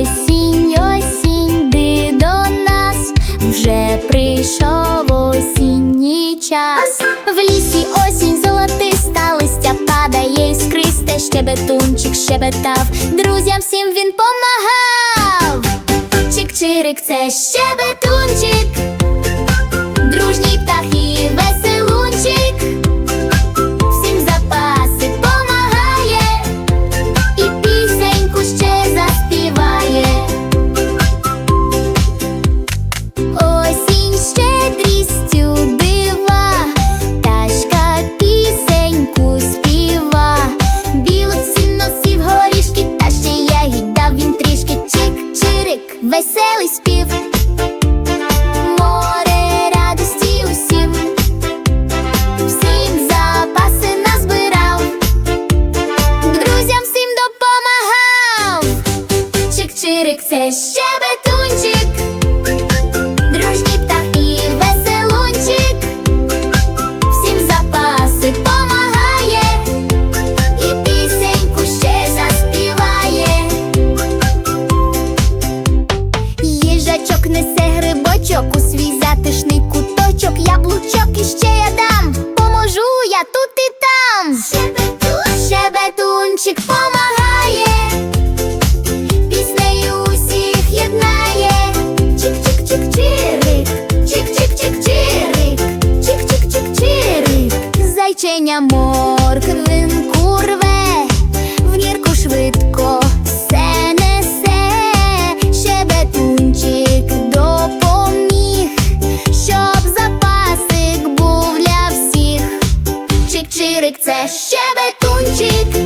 Осінь, осінь, ти до нас вже прийшов осінній час. В лісі осінь золотиста, листя падає іскристе, щебетунчик щебетав, друзям всім він помагав. Чик-чирик, це щебетунчик, дружній птахи. Веселий спів. Море радості усім, всім запаси назбирав, друзям всім допомагав. Чик-чирик, це щебетунчик. Грибочок у свій затишний куточок, яблучок іще я дам, поможу я тут і там. Щебетунчик помагає піснею усіх єднає. Чик-чик-чик-чирик, чик-чик-чик-чирик, чик-чик-чик-чирик. Зайченя щебетунчик.